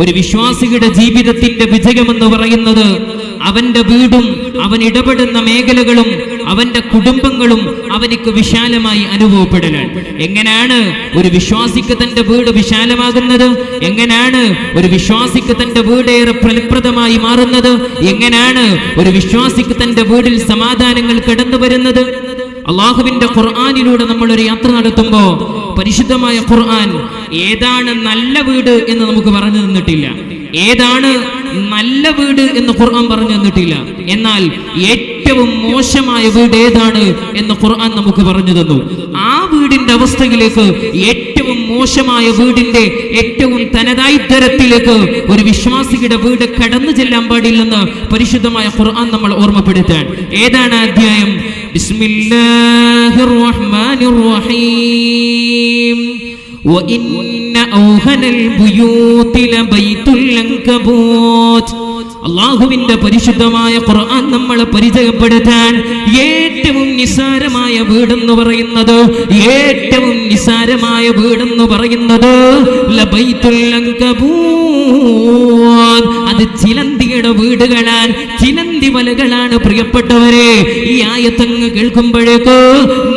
ഒരു വിശ്വാസിയുടെ ജീവിതത്തിന്റെ വിജയമെന്ന് പറയുന്നത് അവന്റെ വീടും അവൻ ഇടപെടുന്ന മേഖലകളും അവന്റെ കുടുംബങ്ങളും അവനിക്ക് വിശാലമായി അനുഭവപ്പെടലാണ്. എങ്ങനെയാണ് ഒരു വിശ്വാസിക്ക് തന്റെ വീട് വിശാലമാകുന്നത്? എങ്ങനെയാണ് ഒരു വിശ്വാസിക്ക് തന്റെ വീട് ഏറെ ഫലപ്രദമായി മാറുന്നത്? എങ്ങനെയാണ് ഒരു വിശ്വാസിക്ക് തന്റെ വീടിൽ സമാധാനങ്ങൾ കടന്നു വരുന്നത് അള്ളാഹുവിന്റെ ഖുർആാനിലൂടെ നമ്മൾ ഒരു യാത്ര നടത്തുമ്പോ പരിശുദ്ധമായ ഖുർആൻ ഏതാണ് നല്ല വീട് എന്ന് നമുക്ക് പറഞ്ഞു തന്നിട്ടില്ല. ഏതാണ് നല്ല വീട് എന്ന് ഖുർആൻ പറഞ്ഞു തന്നിട്ടില്ല. എന്നാൽ ഏറ്റവും മോശമായ വീട് ഏതാണ് എന്ന് ഖുർആൻ നമുക്ക് പറഞ്ഞു തന്നു. ആ വീടിന്റെ അവസ്ഥയിലേക്ക് ഏറ്റവും മോശമായ വീടിന്റെ ഏറ്റവും തനതായി തരത്തിലേക്ക് ഒരു വിശ്വാസിയുടെ വീട് കടന്നു ചെല്ലാൻ പാടില്ലെന്ന് പരിശുദ്ധമായ ഖുർആൻ നമ്മൾ ഓർമ്മപ്പെടുത്താൻ ഏതാണ് ആ അധ്യായം ബിസ്മില്ലാഹിർ റഹ്മാനിർ റഹീം وإن أوهن البيوت لبيت العنكبوت അള്ളാഹുവിന്റെ പരിശുദ്ധമായ ഖുർആൻ നമ്മളെ പരിചയപ്പെടുത്താൻ ഏറ്റവും നിസാരമായ വീടെന്ന് പറയുന്നത് ഏറ്റവും നിസാരമായ വീടെന്ന് പറയുന്നത്. അത് ചിലന്തിയുടെ വീടുകളാൻ ചിലന്തി വലകളാണ് പ്രിയപ്പെട്ടവരെ ഈ ആയത്തങ്ങ് കേൾക്കുമ്പോഴേക്ക്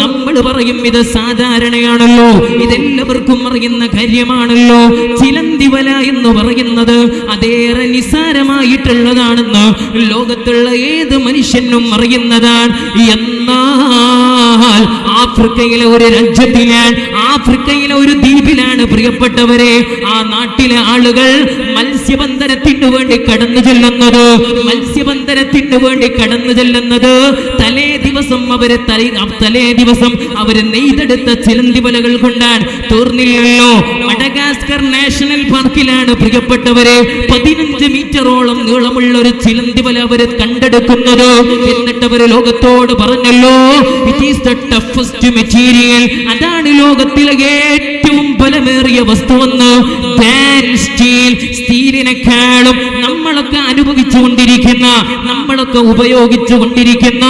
നമ്മൾ പറയും ഇത് സാധാരണയാണല്ലോ ഇതെല്ലാവർക്കും അറിയുന്ന കാര്യമാണല്ലോ ചിലന്തി വല എന്ന് പറയുന്നത് അതേറെ നിസാരമായിട്ടുള്ളതാണെന്ന് ലോകത്തുള്ള ഏത് മനുഷ്യനും അറിയുന്നതാണ്. എന്നാൽ ആഫ്രിക്കയിലെ ഒരു രാജ്യത്തിലാണ് ആഫ്രിക്കയിലെ ഒരു ദ്വീപിലാണ് പ്രിയപ്പെട്ടവരെ ആ നാട്ടിലെ ആളുകൾ മത്സ്യബന്ധനത്തിന് വേണ്ടി കടന്നു ചെല്ലുന്നത് മത്സ്യബന്ധനത്തിന് വേണ്ടി കടന്നു ചെല്ലുന്നത് തലേ ദിവസം അവരെ തലേ ദിവസം അവർ നെയ്തെടുത്ത ചിലന്തി വലകൾ കൊണ്ടാണ്. തീർന്നില്ലല്ലോ മഡഗാസ്കർ നാഷണൽ പാർക്കിലാണ് പ്രിയപ്പെട്ടവരെ. പതിനഞ്ച് മീറ്ററോളം നീളമുള്ള ഒരു ചിലന്തി വല കണ്ടെടുക്കുന്നത്. എന്നിട്ട് ലോകത്തോട് പറഞ്ഞല്ലോ it is the toughest material അതാണ് ലോകത്തിലെ ഏറ്റവും ബലമേറിയ വസ്തുവെന്ന്. സ്റ്റീൽ സ്റ്റീലിനെക്കാളും നമ്മളൊക്കെ അനുഭവിച്ചു കൊണ്ടിരിക്കുന്ന നമ്മളൊക്കെ ഉപയോഗിച്ചു കൊണ്ടിരിക്കുന്ന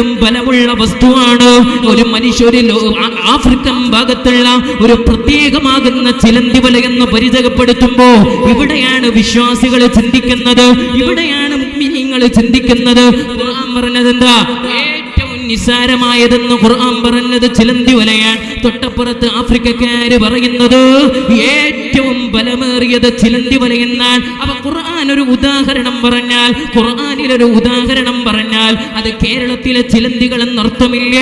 സ്റ്റീലിനെക്കാളും ബലമുള്ള വസ്തുവാണ്. ഒരു മനുഷ്യ ഒരു ലോ- ആ- ആഫ്രിക്കൻ ഭാഗത്തുള്ള ഒരു പ്രത്യേകമാകുന്ന ചിലന്തി വല എന്ന് പരിചയപ്പെടുത്തുമ്പോ ഇവിടെയാണ് വിശ്വാസികൾ ചിന്തിക്കുന്നത്. ഇവിടെയാണ് മിനിങ്ങൾ ചിന്തിക്കുന്നത്. പറഞ്ഞത് എന്താ ഏറ്റവും നിസാരമായതെന്ന് ഖുർആൻ പറഞ്ഞത് ചിലന്തി വലയാണ്. തൊട്ടപ്പുറത്ത് ആഫ്രിക്കക്കാര് പറയുന്നത് ഏറ്റവും ബലമേറിയത് ചിലന്തി വലയെന്നാൽ അപ്പൊ ഖുർആൻ ഒരു ഉദാഹരണം പറഞ്ഞാൽ ഖുർആനിൽ ഒരു ഉദാഹരണം പറഞ്ഞാൽ അത് കേരളത്തിലെ ചിലന്തികൾ എന്നർത്ഥമില്ല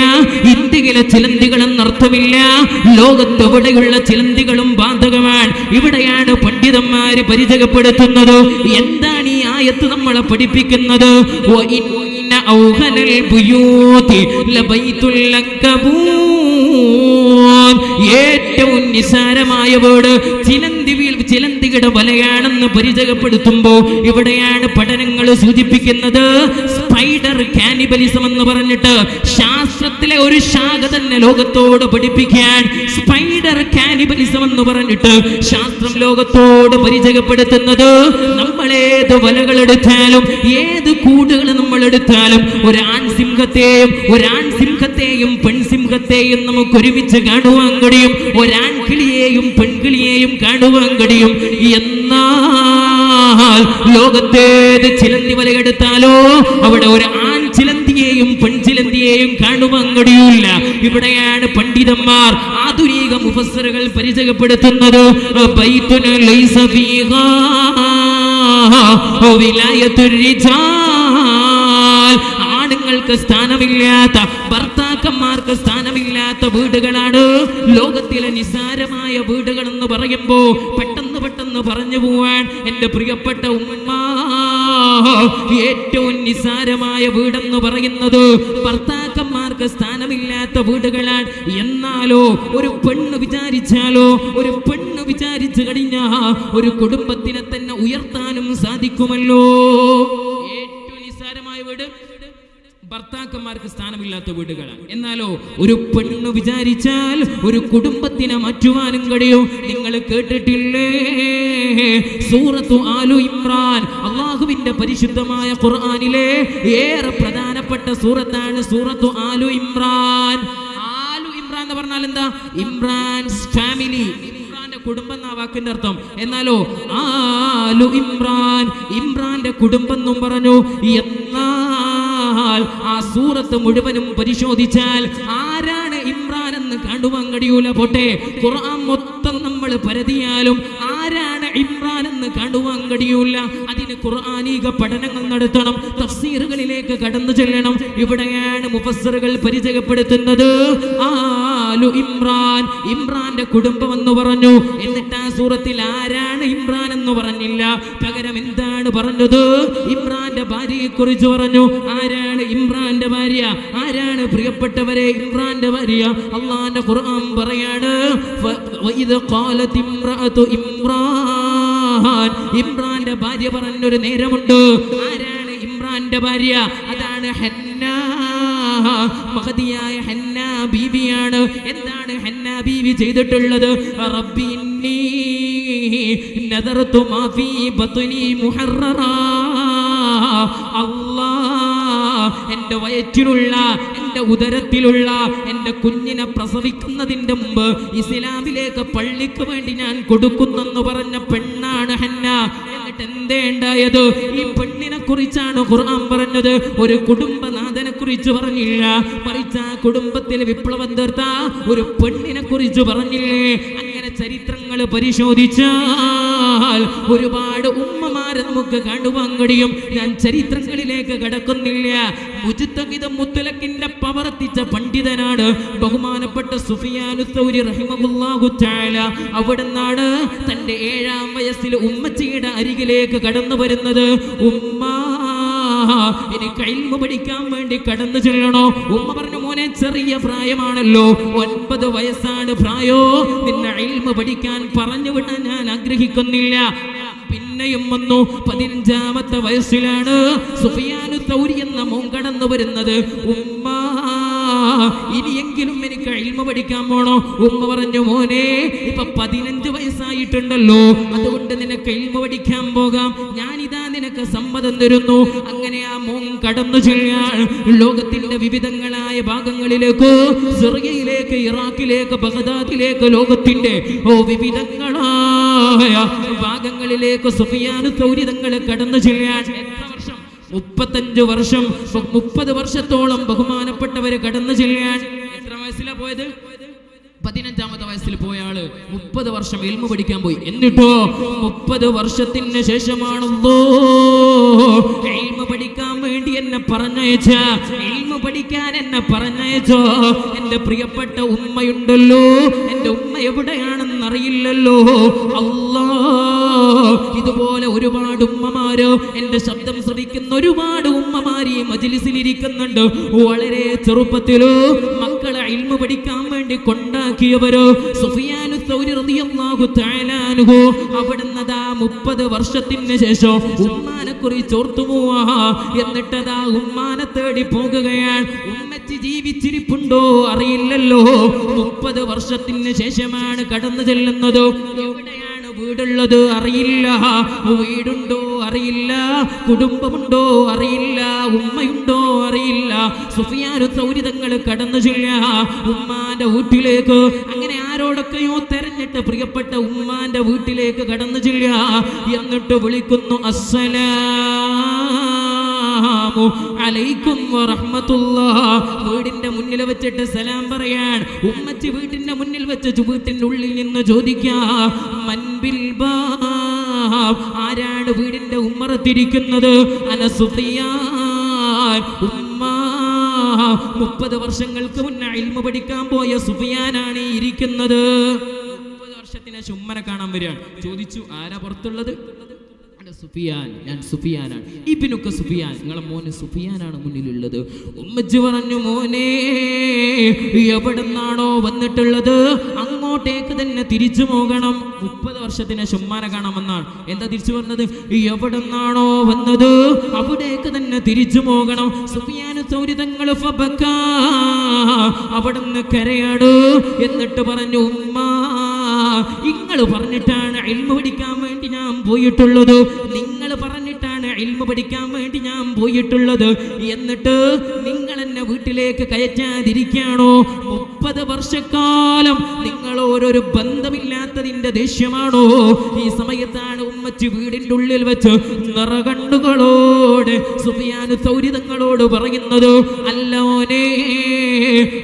ഇന്ത്യയിലെ ചിലന്തികൾ എന്നർത്ഥമില്ല ലോകത്തെവിടെയുള്ള ചിലന്തികളും ബാധകമാണ്. ഇവിടെയാണ് പണ്ഡിതന്മാര് പരിചയപ്പെടുത്തുന്നത്. എന്താണ് ഈ ആയത്ത് നമ്മളെ പഠിപ്പിക്കുന്നത്? വ البيوت لبيت അൻകബൂത്ത്. ഏറ്റവും നിസാരമായ വീട് ചിലന്തി ചിലന്തിയുടെ വലയാണെന്ന് പരിചയപ്പെടുത്തുമ്പോ ഇവിടെയാണ് പഠനങ്ങൾ സൂചിപ്പിക്കുന്നത് സ്പൈഡർ കാനിബലിസം എന്ന് പറഞ്ഞിട്ട് ശാസ്ത്രത്തിലെ ഒരു ശാഖ തന്നെ ലോകത്തോട് പഠിപ്പിക്കാൻ സ്പൈഡർ കാനിബലിസം എന്ന് പറഞ്ഞിട്ട് ശാസ്ത്രം ലോകത്തോട് പരിചയപ്പെടുത്തുന്നത് വലകൾ എടുത്താലും ഏത് കൂടുകൾ നമ്മൾ എടുത്താലും ഒരു ആൺ സിംഹത്തെയും ഒരു ആൺ സിംഹത്തെയും പെൺസിംഹത്തെയും നമുക്ക് ഒരുമിച്ച് കാണുവാൻ കഴിയും. ഒരാൺകിളിയെയും പെൺകിളിയെയും കാണുവാൻ കഴിയും. എന്നാൽ ലോകത്തേത് ചിലന്തി വലയെടുത്താലോ അവിടെ ഒരു ആൺ ചിലന്തിയെയും പെൺചിലന്തിയെയും കാണുവാൻ കഴിയൂല ഇവിടെയാണ് പണ്ഡിതന്മാർ ആധുനിക മുഫസ്സറുകൾ പരിചയപ്പെടുത്തുന്നത്. ആണുങ്ങൾക്ക് സ്ഥാനമില്ലാത്ത ഭർത്താക്കന്മാർക്ക് സ്ഥാനമില്ലാത്ത വീടുകളാണ്. ലോകത്തിലെ നിസാരമായ വീടുകൾ എന്ന് പറയുമ്പോ പെട്ടെന്ന് പെട്ടെന്ന് പറഞ്ഞു പോവാൻ എന്റെ പ്രിയപ്പെട്ട ഉമ്മ ഏറ്റവും നിസാരമായ വീടെന്ന് പറയുന്നത് ഭർത്താക്കന്മാർക്ക് സ്ഥാനമില്ലാത്ത വീടുകളാണ് എന്നാലോ ഒരു പെണ്ണ് വിചാരിച്ചാലോ ഒരു പെണ്ണ് വിചാരിച്ചു കഴിഞ്ഞാ ഒരു കുടുംബത്തിനെ തന്നെ ഉയർത്താനും സാധിക്കുമല്ലോ. ഭർത്താക്കന്മാർക്ക് സ്ഥാനമില്ലാത്ത വീടുകളാണ്. എന്നാലോ ഒരു പെണ്ണ് വിചാരിച്ചാൽ ഒരു കുടുംബത്തിനെ മാറ്റുവാനും കഴിയും. നിങ്ങൾ കേട്ടിട്ടില്ലേ? സൂറത്തു ആലു ഇമ്രാൻ അള്ളാഹുവിന്റെ പരിശുദ്ധമായ ഖുർആാനിലെ ഏറെ പ്രധാനപ്പെട്ട സൂറത്താണ് സൂറത്തു ആലു ഇമ്രാൻ. ആലു ഇമ്രാൻ എന്ന് പറഞ്ഞാൽ എന്താ? ഇമ്രാൻസ് ഫാമിലി. കുടുംബം എന്ന വാക്കിന്റെ അർത്ഥം? എന്നാലോ ആലു ഇമ്രാൻ ഇമ്രാന്റെ കുടുംബം എന്നും പറഞ്ഞു. ആ സൂറത്ത് മുഴുവനും പരിശോധിച്ചാൽ ആരാണ് ഇമ്രാൻ എന്ന് കണ്ടുവാൻ കഴിയൂല. പോട്ടെ ഖുർആൻ മൊത്തം നമ്മൾ പരതിയാലും ആരാണ് ഇമ്രാൻ എന്ന് കണ്ടുവാൻ കഴിയൂല. അതിന് ഖുർആാനിക പഠനങ്ങൾ നടത്തണം തഫ്സീറുകളിലേക്ക് കടന്നു ചെല്ലണം. ഇവിടെയാണ് മുഫസ്സറുകൾ പരിചയപ്പെടുത്തുന്നത്. ആലു ഇമ്രാൻ ഇമ്രാന്റെ കുടുംബം എന്ന് പറഞ്ഞു. എന്നിട്ട് ആ സൂറത്തിൽ ആരാണ് ഇമ്രാൻ എന്ന് പറഞ്ഞില്ല. പകരം എന്താണ് പറഞ്ഞത്? ഇമ്രാന്റെ ഭാര്യയെ കുറിച്ച് പറഞ്ഞു. ആരാണ് ഭാര്യ ആരാണ് പ്രിയപ്പെട്ടവരെ? ഇമ്രാന്റെ ഭാര്യ അള്ളാന്റെ ഖുർആൻ പറയാണ് "ഫ- വഇദ് ഖാലത് ഇമ്രഅതു ഇമ്രാൻ ഇമ്രാന്റെ ഭാര്യ പറഞ്ഞൊരു നേരമുണ്ട്. ആരാണ് ഇമ്രാന്റെ ഭാര്യ? അതാണ് ഹന്ന. മഹതിയായ ഹന്ന ബീവിയാണ്. എന്താണ് ഹന്ന ബീവി ചെയ്തിട്ടുള്ളത്? റബ്ബി ഇന്നി നദർതു മാ ഫീ ബത്നി മുഹററാ. അല്ലാ എന്റെ വയറ്റിലുള്ള എന്റെ ഉദരത്തിലുള്ള എന്റെ കുഞ്ഞിനെ പ്രസവിക്കുന്നതിന്റെ മുമ്പ് ഇസ്ലാമിലേക്ക് പള്ളിക്ക് വേണ്ടി ഞാൻ കൊടുക്കുന്നെന്ന് പറഞ്ഞ പെണ്ണാണ് ഹന്ന. എന്നിട്ട് എന്തേ ഉണ്ടായത്? ഈ പെണ്ണിനെ കുറിച്ചാണ് ഖുർആൻ പറഞ്ഞത്. ഒരു കുടുംബനാഥനെ കുറിച്ച് പറഞ്ഞില്ല. മറിച്ച് ആ കുടുംബത്തിൽ വിപ്ലവം തീർത്ത ഒരു പെണ്ണിനെ കുറിച്ച് പറഞ്ഞില്ലേ? അങ്ങനെ ചരിത്രങ്ങൾ പരിശോധിച്ചാൽ ഒരുപാട് ഉമ്മമാരെ നമുക്ക് കാണുവാൻ കഴിയും ഞാൻ ചരിത്രങ്ങളിലേക്ക് കടക്കുന്നില്ല. മുജിത്തഗിതം മുത്തലക്കിന്റെ പവർത്തിച്ച പണ്ഡിതനാണ് ബഹുമാനപ്പെട്ട സുഫിയാനു സൗരി റഹിമഹുല്ലാഹു തആല. അവിടുന്നാണ് തന്റെ ഏഴാം വയസ്സിൽ ഉമ്മച്ചിയുടെ അരികിലേക്ക് കടന്നു വരുന്നത്. ഉമ്മ എനിക്ക് ഇൽമ പഠിക്കാൻ വേണ്ടി കടന്നു ചെല്ലണോ? ഉമ്മ പറഞ്ഞു മോനെ ചെറിയ പ്രായമാണല്ലോ. ഒൻപത് വയസ്സാണ് പ്രായോ. നിന്നെ ഇൽമ പഠിക്കാൻ പറഞ്ഞു വിടാൻ ഞാൻ ആഗ്രഹിക്കുന്നില്ല. പിന്നെയും വന്നു. പതിനഞ്ചാമത്തെ വയസ്സിലാണ് സുഫിയാനു തൗരി എന്ന മോൻ കടന്നു വരുന്നത്. ഉമ്മ ഇനിയെങ്കിലും എനിക്ക് അഴിമ പഠിക്കാൻ പോണോ? ഉമ്മ പറഞ്ഞു മോനെ ഇപ്പൊ പതിനഞ്ച് വയസ്സായിട്ടുണ്ടല്ലോ. അതുകൊണ്ട് നിനക്ക് അഴിമ പഠിക്കാൻ പോകാം. ഞാനിതാ നിനക്ക് സമ്മതം തരുന്നു. അങ്ങനെ ആ മോൻ കടന്നു ചെല്ലാൻ ലോകത്തിന്റെ വിവിധങ്ങളായ ഭാഗങ്ങളിലേക്ക് സിറിയയിലേക്ക് ഇറാഖിലേക്ക് ബഗ്ദാദിലേക്ക് ലോകത്തിന്റെ ഓ വിവിധങ്ങളായ ഭാഗങ്ങളിലേക്ക് സുഫിയാനു സൗരിതങ്ങൾ കടന്നു ചെയ്യാൻ വർഷം? മുപ്പത്തഞ്ച് വർഷം. മുപ്പത് വർഷത്തോളം ബഹുമാനപ്പെട്ടവര് കടന്നു ചെയ്യാൻ എത്ര വയസ്സിലാ പോയത്? പതിനഞ്ചാമത്തെ വയസ്സിൽ പോയ ആൾ മുപ്പത് വർഷം എൽമ പഠിക്കാൻ പോയി. എന്നിട്ടോ? മുപ്പത് വർഷത്തിന് ശേഷമാണല്ലോ എൽമ പഠിക്കാൻ വേണ്ടി എന്നെ പറഞ്ഞയച്ച. പഠിക്കാൻ എന്നെ പറഞ്ഞയച്ചോ? എന്റെ പ്രിയപ്പെട്ട ഉമ്മയുണ്ടല്ലോ. എന്റെ ഉമ്മ എവിടെയാണെന്നറിയില്ലല്ലോ. അല്ലാ ഇതുപോലെ ഒരുപാട് ഉമ്മമാര് എന്റെ ശബ്ദം ശ്രവിക്കുന്ന ഒരുപാട് ഉമ്മമാര് ഈ മജിലിസിൽ ഇരിക്കുന്നുണ്ട് വളരെ ചെറുപ്പത്തിലോ മക്കളെ ഇൽമ പഠിക്കാൻ വേണ്ടി കൊണ്ടാക്കിയവരോ സുഫിയാനു സൗരി റളിയല്ലാഹു തആല അൻഹു അവിടുന്ന് ദാ മുപ്പത് വർഷത്തിന് ശേഷം ഉമ്മാനെ കുറിച്ച് ഓർത്തു പോവാ. എന്നിട്ടതാ ഉമ്മാനെ തേടി പോകുകയാണ്. ഉമ്മച്ചി ജീവിച്ചിരിപ്പുണ്ടോ അറിയില്ലല്ലോ. മുപ്പത് വർഷത്തിന് ശേഷമാണ് കടന്നു ചെല്ലുന്നത്. വീടുള്ളത് അറിയില്ല. വീടുണ്ടോ അറിയില്ല. കുടുംബമുണ്ടോ അറിയില്ല. ഉമ്മയുണ്ടോ അറിയില്ല. സുഫിയാനു സൗരിതങ്ങൾ കടന്നു ചെല്ല ഉമ്മാന്റെ വീട്ടിലേക്ക് അങ്ങനെ ആരോടൊക്കെയോ തെരഞ്ഞിട്ട് പ്രിയപ്പെട്ട ഉമ്മാന്റെ വീട്ടിലേക്ക് കടന്നു ചെല്ല എന്നിട്ട് വിളിക്കുന്നു അസ്സലാമു അലൈക്കും വറഹ്മത്തുള്ളാഹ്. മുന്നിൽ വെച്ചിട്ട് സലാം പറയാൻ ഉമ്മച്ചി വീട്ടിന്റെ മുന്നിൽ വെച്ച് വീട്ടിന്റെ ഉള്ളിൽ നിന്ന് ചോദിക്കാം മൻബിൽ ആരാണ് വീടിന്റെ ഉമ്മറത്തിരിക്കുന്നത്? ഉമ്മ മുപ്പത് വർഷങ്ങൾക്ക് മുന്നേ ഇൽമ പഠിക്കാൻ പോയ സുഫിയാനാണ് ഇരിക്കുന്നത്. മുപ്പത് വർഷത്തിന് ശുമ്മനെ കാണാൻ വരികയാണ്. ചോദിച്ചു ആരാ പുറത്തുള്ളത്? അല്ല, സുഫിയാൻ ഞാൻ സുഫിയാനാണ്. ഇബിനൊക്കെ സുഫിയാൻ. നിങ്ങളെ മോന് സുഫിയാനാണ് മുന്നിലുള്ളത്. ഉമ്മച്ചി പറഞ്ഞു മോനെ എവിടുന്നാണോ വന്നിട്ടുള്ളത്? അങ്ങോട്ടേക്ക് തന്നെ തിരിച്ചു പോകണം. മുപ്പത് വർഷത്തിന് ശുമ്മാനെ കാണാമെന്നാണ്. എന്താ തിരിച്ചു പറഞ്ഞത്? എവിടുന്നാണോ വന്നത്? അവിടേക്ക് തന്നെ തിരിച്ചു പോകണം. സുഫിയാന് സൗരിതങ്ങൾ അവിടുന്ന് കരയാടു. എന്നിട്ട് പറഞ്ഞു ഉമ്മ നിങ്ങൾ പറഞ്ഞിട്ടാണ് ഇൽമ പഠിക്കാൻ വേണ്ടി ഞാൻ പോയിട്ടുള്ളത്. നിങ്ങൾ പറഞ്ഞിട്ടാണ് ഇൽമ പഠിക്കാൻ വേണ്ടി ഞാൻ പോയിട്ടുള്ളത്. എന്നിട്ട് നിങ്ങൾ തന്നെ വീട്ടിലേക്ക് കയറ്റാതിരിക്കാണോ മുപ്പത് വർഷക്കാലം നിങ്ങൾ ഓരോരു ബന്ധമില്ലാത്തതിന്റെ ദേഷ്യമാണോ? ഈ സമയത്താണ് ഉമ്മച്ച് വീടിന്റെ ഉള്ളിൽ വെച്ച് നിറകണ്ണുകളോട് സുഫിയാനു സൗരിതങ്ങളോട് പറയുന്നത് അല്ലോനെ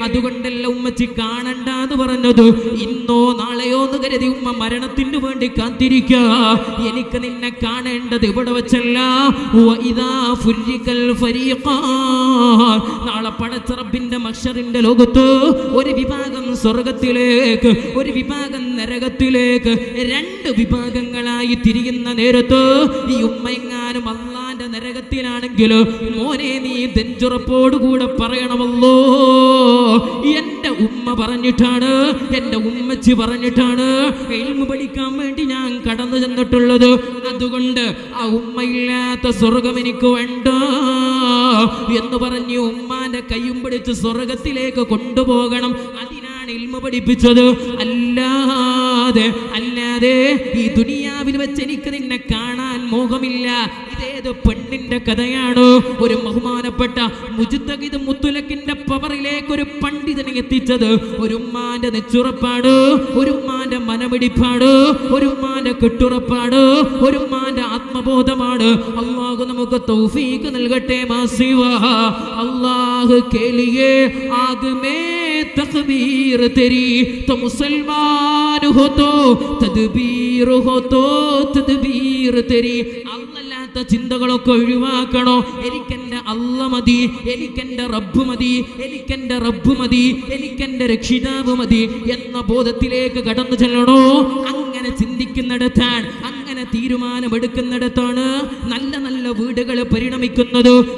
അതുകൊണ്ടല്ല ഉമ്മച്ചി കാണണ്ട എന്ന് പറഞ്ഞത്. ഇന്നോ നാളെയോ എന്ന് കരുതി ഉമ്മ മരണത്തിന് വേണ്ടി കാത്തിരിക്ക എനിക്ക് നിന്നെ കാണേണ്ടത് ഇവിടെ വെച്ചല്ല. നാളെ പടച്ചറബിന്റെ മഷറിന്റെ ലോകത്ത് ഒരു വിഭാഗം സ്വർഗത്തിലേക്ക് ഒരു വിഭാഗം നരകത്തിലേക്ക് രണ്ട് വിഭാഗങ്ങളായി തിരിയുന്ന നേരത്ത് ഈ ഉമ്മയെങ്ങാനും അള്ളാന്റെ നരകത്തിലാണെങ്കിൽ മോനെ നീ തെഞ്ചുറപ്പോടുകൂടെ പറയണമല്ലോ. എന്റെ ഉമ്മ പറഞ്ഞിട്ടാണ് എന്റെ ഉമ്മച്ചി പറഞ്ഞിട്ടാണ് എൽമ പഠിക്കാൻ വേണ്ടി ഞാൻ കടന്നു ചെന്നിട്ടുള്ളത്. അതുകൊണ്ട് ആ ഉമ്മയില്ലാത്ത സ്വർഗം എനിക്ക് വേണ്ട. എന്ന് പറഞ്ഞ് ഉമ്മാന്റെ കൈയും പിടിച്ച് സ്വർഗത്തിലേക്ക് കൊണ്ടുപോകണം. അതിനാണ് ഇൽമ പഠിപ്പിച്ചത്. അല്ലാതെ അല്ലാതെ ഈ ദുനിയാവിൽ വെച്ച് എനിക്ക് നിന്നെ കാണാൻ മോഹമില്ല. ഇതേത് പെണ്ണിന്റെ കഥയാണ്. ഒരു ബഹുമാനപ്പെട്ട മുജിത്തഗിത് മുത്തുലക്കിന്റെ പവറിലേക്ക് ഒരു പണ്ഡിതനെ എത്തിച്ചത് ഒരു ഉമ്മാന്റെ നെച്ചുറപ്പാട് ഒരു ഉമ്മാന്റെ മനമിടിപ്പാട് ഒരു ഉമ്മാന്റെ കെട്ടുറപ്പാട് ഒരു ഉമ്മാന്റെ ആത്മബോധമാണ്. അള്ളാഹു നമുക്ക് തൗഫീക്ക് നൽകട്ടെ മാസിവ. അള്ളാഹു കേളിയേ ആകുമേ തഖ്ബീർ تیری تو مسلمان ہو تو تدبیر ہو تو تدبیر تیری അന്നല്ലാത്ത ചിന്തകളൊക്കെ ഒഴിവാക്കണോ? എനിക്ക് അല്ല മതി എനിക്കെന്റെ റബ്ബ് മതി എനിക്കെന്റെ റബ്ബ് മതി എനിക്കെന്റെ രക്ഷിതാവ് മതി എന്ന ബോധത്തിലേക്ക് കടന്നു ചെല്ലണോ? അങ്ങനെ ചിന്തിക്കുന്നിടത്താണ് അങ്ങനെ തീരുമാനമെടുക്കുന്നിടത്താണ് നല്ല നല്ല വീടുകൾ പരിണമിക്കുന്നത്.